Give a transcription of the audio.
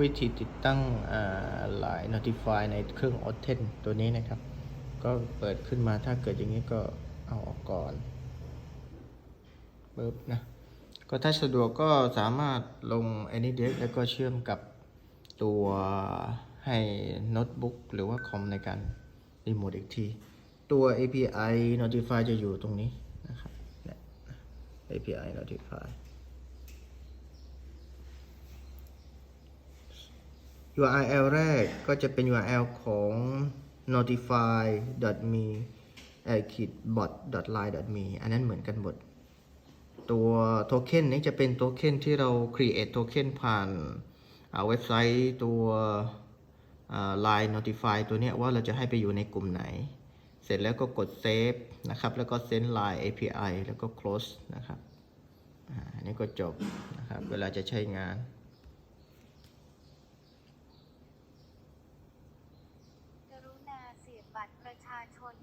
วิธีติดตั้งอ่า Line Notify ในเครื่อง o t e n ตัวนี้นะครับ ก็เปิดขึ้นมาถ้าเกิดอย่างนี้ก็เอาออกก่อนปึ๊บนะก็ถ้าสะดวกก็สามารถลง AnyDesk แล้วก็เชื่อมกับตัวให้โน้ตบุ๊กหรือว่าคอมในการรีโมทอีกที ตัว API Notify จะอยู่ตรงนี้นะครับ API Notify URL แรกก็จะเป็น URL ของ notify.me bot line me อันนั้นเหมือนกันหมด ตัวโทเค็นนี้จะเป็นโทเค็นที่เรา create โทเค็นผ่านอ่าเว็บไซต์ตัว Line Notify ตัวเนี้ยว่าเราจะให้ไปอยู่ในกลุ่มไหน เสร็จแล้วก็กด save นะครับ แล้วก็ send line API แล้วก็ close นะครับอ่าอันนี้ก็จบนะครับ เวลาจะใช้งาน ชาชน